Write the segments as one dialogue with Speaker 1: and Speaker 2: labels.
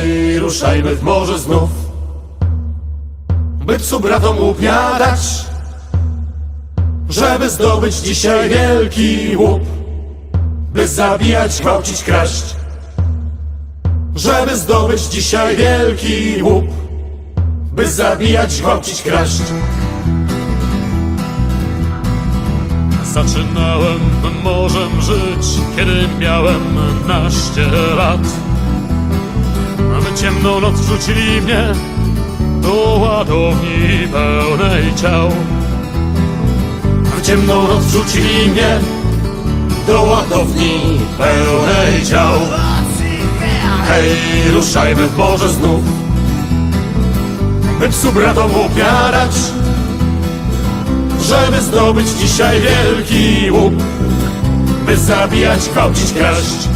Speaker 1: Hej, ruszajmy w morze znów By psu bratom upniadać Żeby zdobyć dzisiaj wielki łup By zabijać, gwałcić, kraść Żeby zdobyć dzisiaj wielki łup By zabijać, gwałcić, kraść
Speaker 2: Zaczynałem morzem żyć, kiedy miałem naście lat. Ciemną noc wrzucili mnie do ładowni pełnej ciał.
Speaker 1: W ciemną noc wrzucili mnie Do ładowni pełnej ciał Hej, ruszajmy w morze znów By psu bratom upiarać Żeby zdobyć dzisiaj wielki łup By zabijać, gwałcić, kraść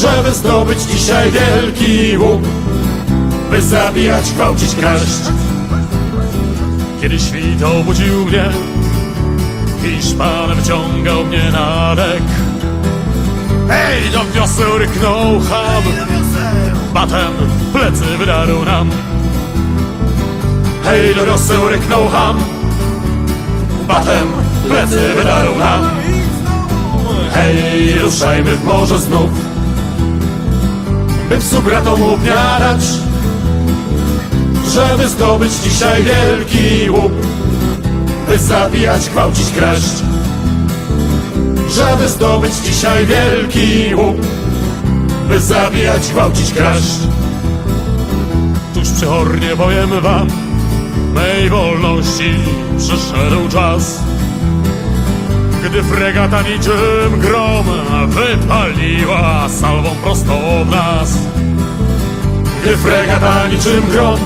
Speaker 1: Żeby zdobyć dzisiaj wielki łup By zabijać, gwałcić, kraść
Speaker 2: Kiedy świt obudził mnie, Hiszpan wciągał mnie na dek. Hej, do wioseł ryknął ham, batem plecy wydarł nam.
Speaker 1: Hej, do wioseł ryknął ham Batem plecy wydarł nam Hej, ruszajmy w morze znów By psu bratom upniarać Żeby zdobyć dzisiaj wielki łup By zabijać, gwałcić, kraść Żeby zdobyć dzisiaj wielki łup By zabijać, gwałcić, kraść
Speaker 2: Tuż przy hornie powiem wam, mej wolności przyszedł czas. Gdy fregata niczym grom wypaliła salwą prosto w nas.
Speaker 1: Gdy fregata niczym grom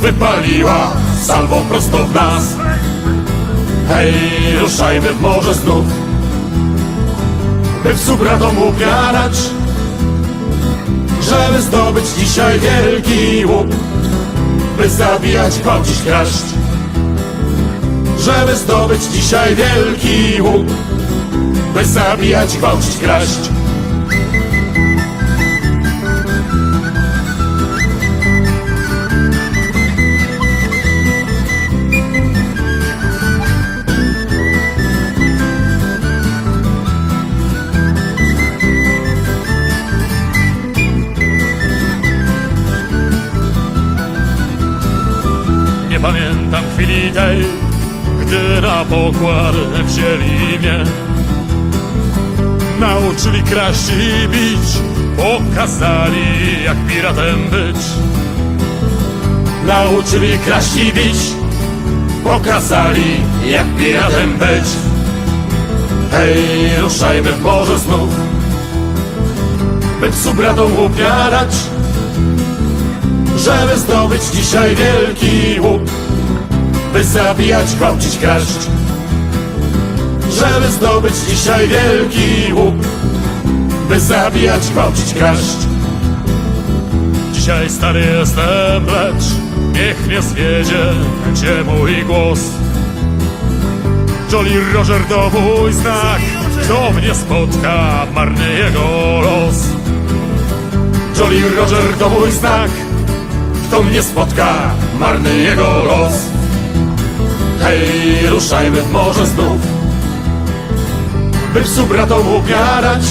Speaker 1: Wypaliła salwą prosto w nas Hej, ruszajmy w morze znów By psu bratom upiarać Żeby zdobyć dzisiaj wielki łup By zabijać, gwałcić, kraść Żeby zdobyć dzisiaj wielki łup By zabijać, gwałcić, kraść.
Speaker 2: Pamiętam chwili tej, gdy na pokład wzięli mnie. Nauczyli kraść i bić, pokazali jak piratem być.
Speaker 1: Nauczyli kraść i bić. Pokazali jak piratem być. Hej, ruszajmy w morze znów. By psu bratom upiarać. Żeby zdobyć dzisiaj wielki łup By zabijać, gwałcić, kraść Żeby zdobyć dzisiaj wielki łup By zabijać, gwałcić, kraść
Speaker 2: Dzisiaj stary jestem, lecz niech nie zwiedzie cię mój głos. Jolly Roger to mój znak, kto mnie spotka, marny jego los.
Speaker 1: Jolly Roger to mój znak Kto mnie spotka, marny jego los Hej, ruszajmy w morze znów By psu bratom upiarać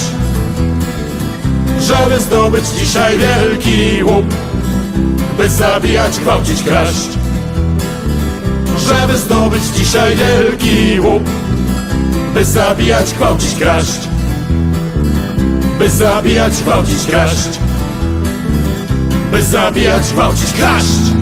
Speaker 1: Żeby zdobyć dzisiaj wielki łup By zabijać, gwałcić, kraść. Żeby zdobyć dzisiaj wielki łup By zabijać, gwałcić, kraść. By zabijać, gwałcić, kraść. By zabijać, gwałcić, kraść